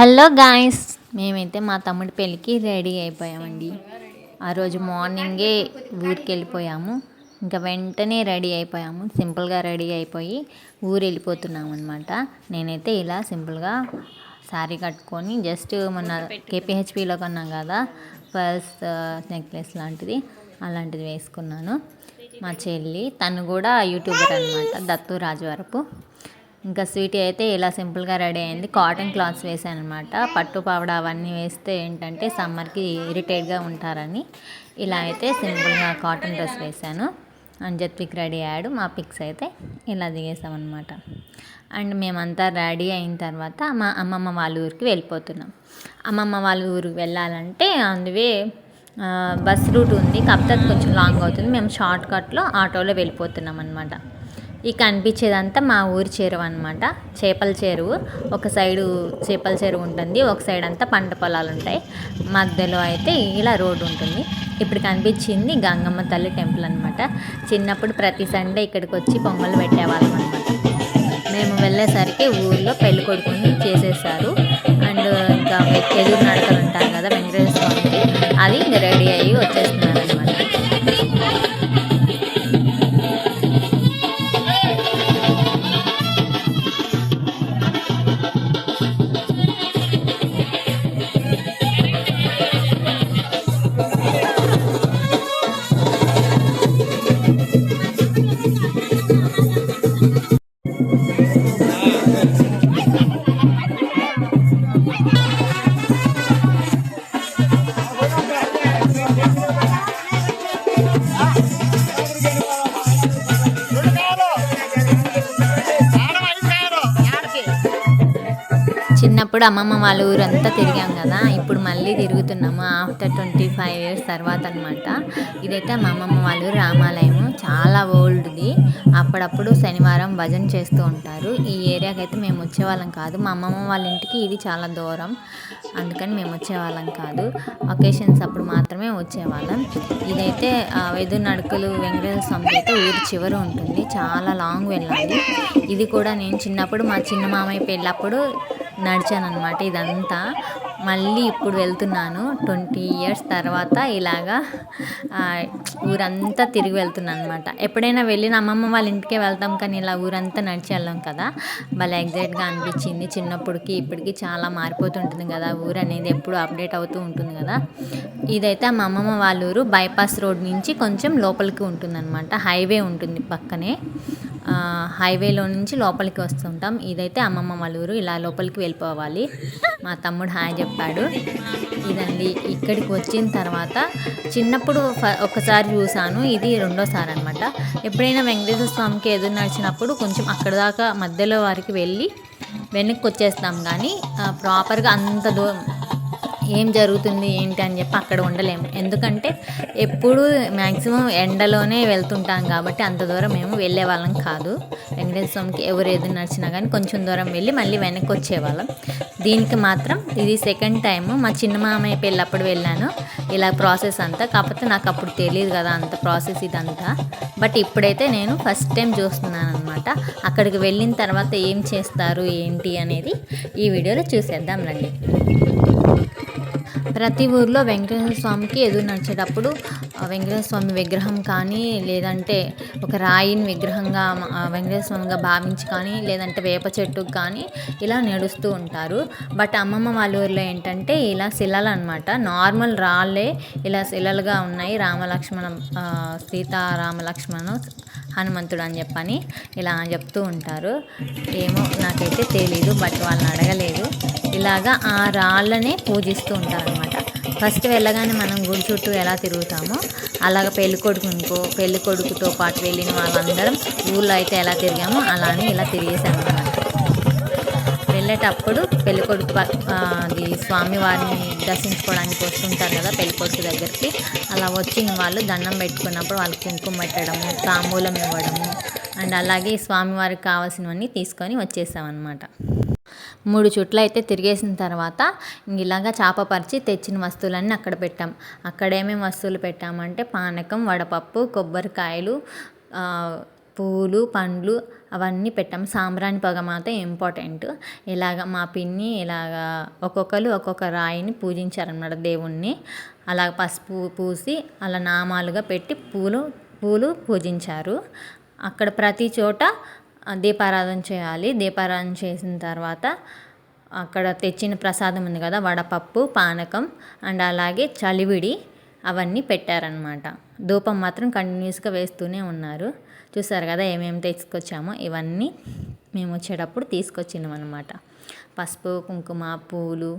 Hello guys మేమైతే మా తమ్ముడి పెళ్ళికి రెడీ అయిపోయామండి. ఆ రోజు మార్నింగే ఊరికి వెళ్ళిపోయాము ఇంకా వెంటనే రెడీ అయిపోయాము. సింపుల్గా రెడీ అయిపోయి ఊరు వెళ్ళిపోతున్నాము అనమాట నేనైతే ఇలా సింపుల్గా శారీ కట్టుకొని జస్ట్ మొన్న కేపీహెచ్పిలో కొన్నాం కదా పర్స్ నెక్లెస్ లాంటిది అలాంటిది వేసుకున్నాను. మా చెల్లి తను కూడా యూట్యూబర్ అనమాట దత్తు రాజవరపు ఇంకా స్వీటీ అయితే ఇలా సింపుల్గా రెడీ అయింది. కాటన్ క్లాత్స్ వేసాను అనమాట పట్టు పావడ అవన్నీ వేస్తే ఏంటంటే సమ్మర్కి ఇరిటేట్గా ఉంటారని. ఇలా అయితే సింపుల్గా కాటన్ డ్రెస్ వేసాను. అంజత్ పిక్ రెడీ అయ్యాడు. మా పిక్స్ అయితే ఇలా దిగేసామన్నమాట. అండ్ మేమంతా రెడీ అయిన తర్వాత మా అమ్మమ్మ వాళ్ళ ఊరికి వెళ్ళిపోతున్నాం. అమ్మమ్మ వాళ్ళ ఊరికి వెళ్ళాలంటే అందువే బస్ రూట్ ఉంది. కాకపోతే అది కొంచెం లాంగ్ అవుతుంది. మేము షార్ట్ కట్లో ఆటోలో వెళ్ళిపోతున్నాం అనమాట ఈ కనిపించేదంతా మా ఊరి చెరువు అనమాట చేపల చెరువు. ఒక సైడు చేపల చెరువు ఉంటుంది ఒక సైడ్ అంతా పంట పొలాలు ఉంటాయి. మధ్యలో అయితే ఇలా రోడ్డు ఉంటుంది. ఇప్పుడు కనిపించింది గంగమ్మ తల్లి టెంపుల్ అనమాట చిన్నప్పుడు ప్రతి సండే ఇక్కడికి వచ్చి పొంగలు పెట్టేవాళ్ళం అనమాట మేము వెళ్ళేసరికి ఊళ్ళో పెళ్ళి కొడుకుని చేసేసారు అండ్ ఇంకా ఎదురు నడకలు ఉంటారు కదా వెంకటేశ్వర స్వామికి అది రెడీ అయ్యి వచ్చేస్తున్నారు చిన్నప్పుడు అమ్మమ్మ వాళ్ళ ఊరంతా తిరిగాం కదా. ఇప్పుడు మళ్ళీ తిరుగుతున్నాము. ఆఫ్టర్ ట్వంటీ ఫైవ్ ఇయర్స్ తర్వాత అనమాట ఇదైతే మా అమ్మమ్మ వాళ్ళ ఊరు రామాలయము. చాలా ఓల్డ్ది. అప్పుడప్పుడు శనివారం భజన చేస్తూ ఉంటారు. ఈ ఏరియాకి అయితే మేము వచ్చేవాళ్ళం కాదు. మా అమ్మమ్మ వాళ్ళ ఇంటికి ఇది చాలా దూరం. అందుకని మేము వచ్చేవాళ్ళం కాదు. ఒకేషన్స్ అప్పుడు మాత్రమే వచ్చేవాళ్ళం. ఇదైతే వెదురు నడుకలు వెంకటేశ్వర స్వామి అయితే ఊరి చివరి ఉంటుంది. చాలా లాంగ్ వెళ్ళాలి. ఇది కూడా నేను చిన్నప్పుడు మా చిన్న మామయ్య పెళ్ళప్పుడు నడిచాను అనమాట ఇదంతా. మళ్ళీ ఇప్పుడు వెళ్తున్నాను. ట్వంటీ ఇయర్స్ తర్వాత ఇలాగా ఊరంతా తిరిగి వెళ్తున్నాను అనమాట ఎప్పుడైనా వెళ్ళిన అమ్మమ్మ వాళ్ళ ఇంటికే వెళ్తాం కానీ ఇలా ఊరంతా నడిచి వెళ్ళాం కదా. భలే ఎగ్జైట్గా అనిపించింది. చిన్నప్పటికి ఇప్పటికి చాలా మారిపోతుంటుంది కదా. ఊరు అనేది ఎప్పుడు అప్డేట్ అవుతూ ఉంటుంది కదా. ఇదైతే మా అమ్మమ్మ వాళ్ళ ఊరు బైపాస్ రోడ్ నుంచి కొంచెం లోపలికి ఉంటుందన్నమాట. హైవే ఉంటుంది పక్కనే. హైవేలో నుంచి లోపలికి వస్తుంటాం. ఇదైతే అమ్మమ్మ మలూరు ఇలా లోపలికి వెళ్ళిపోవాలి. మా తమ్ముడు హాయ్ చెప్పాడు. ఇదండి. ఇక్కడికి వచ్చిన తర్వాత చిన్నప్పుడు ఒకసారి చూశాను. ఇది రెండోసారి అనమాట ఎప్పుడైనా వెంకటేశ్వర స్వామికి ఎదురు నడిచినప్పుడు కొంచెం అక్కడ దాకా మధ్యలో వారికి వెళ్ళి వెనక్కి వచ్చేస్తాం. కానీ ప్రాపర్గా అంత దూరం ఏం జరుగుతుంది ఏంటి అని చెప్పి అక్కడ ఉండలేము. ఎందుకంటే ఎప్పుడు మ్యాక్సిమం ఎండలోనే వెళ్తుంటాం కాబట్టి అంత దూరం మేము వెళ్ళే వాళ్ళం కాదు. వెంకటేశ్వర స్వామికి ఎవరు ఏది నడిచినా కానీ కొంచెం దూరం వెళ్ళి మళ్ళీ వెనక్కి వచ్చేవాళ్ళం. దీనికి మాత్రం ఇది సెకండ్ టైం మా చిన్న మామయ్య పెళ్ళప్పుడు వెళ్ళాను. ఇలా ప్రాసెస్ అంతా కాకపోతే నాకు అప్పుడు తెలియదు కదా అంత ప్రాసెస్ ఇదంతా. బట్ ఇప్పుడైతే నేను ఫస్ట్ టైం చూస్తున్నాను అనమాట అక్కడికి వెళ్ళిన తర్వాత ఏం చేస్తారు ఏంటి అనేది ఈ వీడియోలో చూసేద్దాం రండి. ప్రతి ఊర్లో వెంకటేశ్వర స్వామికి ఎదురు నడిచేటప్పుడు వెంకటేశ్వర స్వామి విగ్రహం కానీ లేదంటే ఒక రాయిని విగ్రహంగా వెంకటేశ్వర స్వామిగా భావించి కానీ లేదంటే వేప చెట్టుకు కానీ ఇలా నడుస్తూ ఉంటారు. బట్ అమ్మమ్మ వాళ్ళ ఊర్లో ఏంటంటే ఇలా శిలలు అనమాట నార్మల్ రాళ్ళే ఇలా శిలలుగా ఉన్నాయి. రామలక్ష్మణ సీతారామలక్ష్మణ హనుమంతుడు అని చెప్పని ఇలా చెప్తూ ఉంటారు. ఏమో నాకైతే తెలీదు బట్ వాళ్ళని అడగలేదు. ఇలాగా ఆ రాళ్ళనే పూజిస్తూ ఉంటారు. ఫస్ట్ వెళ్ళగానే మనం గుడి చుట్టూ ఎలా తిరుగుతామో అలాగ పెళ్ళి కొడుకునికో పెళ్ళి కొడుకుతో పాటు వెళ్ళిన వాళ్ళందరం ఊళ్ళో అయితే ఎలా తిరిగామో అలానే ఇలా తిరిగేసాము వెళ్ళేటప్పుడు పెళ్ళి కొడుకు అది స్వామివారిని దర్శించుకోవడానికి వస్తుంటారు కదా పెళ్ళి కొడుకు దగ్గరికి. అలా వచ్చిన వాళ్ళు దండం పెట్టుకున్నప్పుడు వాళ్ళకి కుంకుమ పెట్టడము తాంబూలం ఇవ్వడము అండ్ అలాగే స్వామివారికి కావాల్సినవన్నీ తీసుకొని వచ్చేసామన్నమాట. మూడు చుట్లు అయితే తిరిగేసిన తర్వాత ఇలాగా చాపపరిచి తెచ్చిన వస్తువులన్నీ అక్కడ పెట్టాం. అక్కడ ఏమేమి వస్తువులు పెట్టామంటే పానకం వడపప్పు కొబ్బరికాయలు పూలు పండ్లు అవన్నీ పెట్టాము సాంబ్రాణి పొగ మాత్రం ఇంపార్టెంట్. ఇలాగ మా పిన్ని ఇలాగ ఒక్కొక్కరు ఒక్కొక్క రాయిని పూజించారన్నమాట దేవుణ్ణి. అలా పసుపు పూసి అలా నామాలుగా పెట్టి పూలు పూలు పూజించారు. అక్కడ ప్రతి చోట దీపారాధన చేయాలి. దీపారాధన చేసిన తర్వాత అక్కడ తెచ్చిన ప్రసాదం ఉంది కదా వడపప్పు పానకం అండ్ అలాగే చలివిడి అవన్నీ పెట్టారనమాట ధూపం మాత్రం కంటిన్యూస్గా వేస్తూనే ఉన్నారు. చూసారు కదా ఏమేమి తెచ్చుకొచ్చామో ఇవన్నీ మేము వచ్చేటప్పుడు తీసుకొచ్చినాం అనమాట పసుపు కుంకుమ పూలు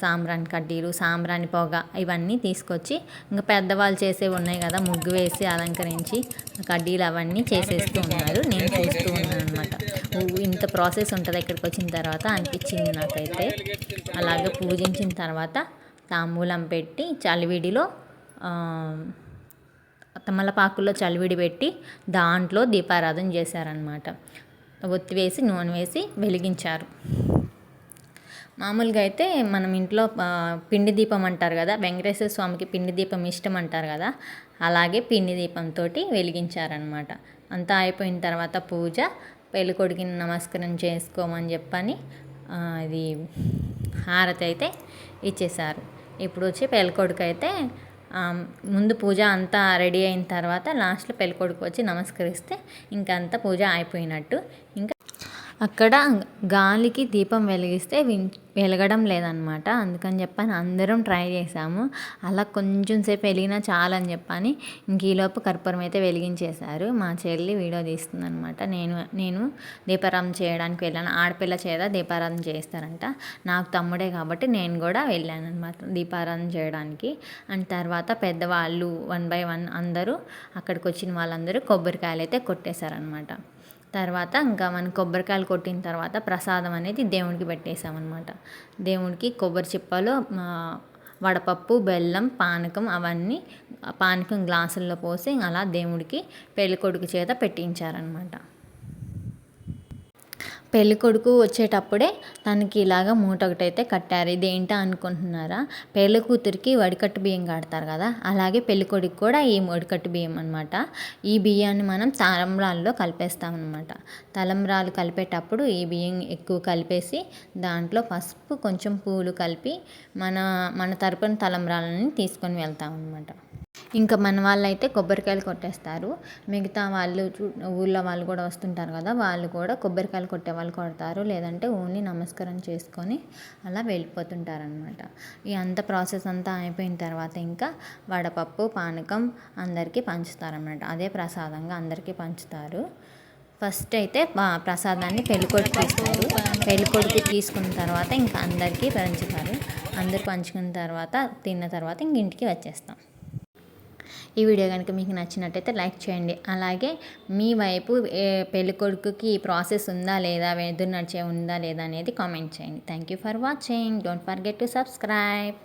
సాంబ్రాణి కడ్డీలు సాంబ్రాణి పొగ ఇవన్నీ తీసుకొచ్చి ఇంకా పెద్దవాళ్ళు చేసేవి ఉన్నాయి కదా ముగ్గు వేసి అలంకరించి కడ్డీలు అవన్నీ చేసేస్తూ ఉన్నారు. నేను చూస్తూ ఉన్నాను అనమాట ఇంత ప్రాసెస్ ఉంటుంది ఇక్కడికి వచ్చిన తర్వాత అనిపించింది నాకైతే. అలాగే పూజించిన తర్వాత తాంబూలం పెట్టి చలివిడిలో తమలపాకుల్లో చలివిడి పెట్టి దాంట్లో దీపారాధన చేశారనమాట ఒత్తి వేసి నూనె వేసి వెలిగించారు. మామూలుగా అయితే మనం ఇంట్లో పిండి దీపం అంటారు కదా వెంకటేశ్వర స్వామికి పిండి దీపం ఇష్టం అంటారు కదా అలాగే పిండి దీపంతో వెలిగించారనమాట అంతా అయిపోయిన తర్వాత పూజ పెళ్ళికొడుకుని నమస్కారం చేసుకోమని చెప్పని అది హారతి అయితే ఇచ్చేసారు ఇప్పుడు వచ్చి పెళ్ళికొడుకు అయితే ముందు పూజ అంతా రెడీ అయిన తర్వాత లాస్ట్లో పెళ్ళికొడుకు వచ్చి నమస్కరిస్తే ఇంకంతా పూజ అయిపోయినట్టు. ఇంకా అక్కడ గాలికి దీపం వెలిగిస్తే వెలగడం లేదనమాట అందుకని చెప్పని అందరం ట్రై చేసాము. అలా కొంచెం సేపు వెలిగినా చాలని చెప్పని ఇంక ఈలోపు కర్పూరం అయితే వెలిగించేశారు. మా చెల్లి వీడియో తీస్తుంది అనమాట నేను నేను దీపారాధన చేయడానికి వెళ్ళాను. ఆడపిల్ల చేత దీపారాధన చేస్తారంట. నాకు తమ్ముడే కాబట్టి నేను కూడా వెళ్ళాను అనమాట దీపారాధన చేయడానికి. అండ్ తర్వాత పెద్దవాళ్ళు వన్ బై వన్ అందరూ అక్కడికి వచ్చిన వాళ్ళందరూ కొబ్బరికాయలు అయితే కొట్టేశారనమాట తర్వాత ఇంకా మనం కొబ్బరికాయలు కొట్టిన తర్వాత ప్రసాదం అనేది దేవుడికి పెట్టేసామన్నమాట దేవుడికి కొబ్బరి చిప్పలు వడపప్పు బెల్లం పానకం అవన్నీ పానకం గ్లాసుల్లో పోసి అలా దేవుడికి పెళ్ళికొడుకు చేత పెట్టించారనమాట పెళ్ళి కొడుకు వచ్చేటప్పుడే తనకి ఇలాగ మూట ఒకటైతే కట్టారు. ఇదేంటా అనుకుంటున్నారా? పెళ్ళి కూతురికి వడికట్టు బియ్యం కడతారు కదా? అలాగే పెళ్ళి కొడుకు కూడా ఈ వడికట్టు బియ్యం అనమాట ఈ బియ్యాన్ని మనం తలంబ్రాల్లో కలిపేస్తామన్నమాట. తలంబ్రాలు కలిపేటప్పుడు ఈ బియ్యం ఎక్కువ కలిపేసి దాంట్లో పసుపు కొంచెం పూలు కలిపి మన మన తరపున తలంబ్రాలని తీసుకొని వెళ్తాం అనమాట ఇంకా మన వాళ్ళు అయితే కొబ్బరికాయలు కొట్టేస్తారు. మిగతా వాళ్ళు ఊళ్ళో వాళ్ళు కూడా వస్తుంటారు కదా వాళ్ళు కూడా కొబ్బరికాయలు కొట్టే వాళ్ళు కొడతారు. లేదంటే ఓన్లీ నమస్కారం చేసుకొని అలా వెళ్ళిపోతుంటారు అనమాట ఈ అంత ప్రాసెస్ అంతా అయిపోయిన తర్వాత ఇంకా వడపప్పు పానకం అందరికీ పంచుతారనమాట అదే ప్రసాదంగా అందరికీ పంచుతారు. ఫస్ట్ అయితే ప్రసాదాన్ని పెళ్ళికొడుకు ఇస్తారు పెళ్ళికొడుకు తీసుకున్న తర్వాత ఇంకా అందరికీ పంచుతారు. అందరు పంచుకున్న తర్వాత తిన్న తర్వాత ఇంక ఇంటికి వచ్చేస్తాం. ఈ వీడియో కనుక మీకు నచ్చినట్టయితే లైక్ చేయండి. అలాగే మీ వైపు పెళ్ళికొడుకుకి ఈ ప్రాసెస్ ఉందా లేదా ఎదురు నడిచే ఉందా లేదా అనేది కామెంట్ చేయండి. Thank you for watching don't forget to subscribe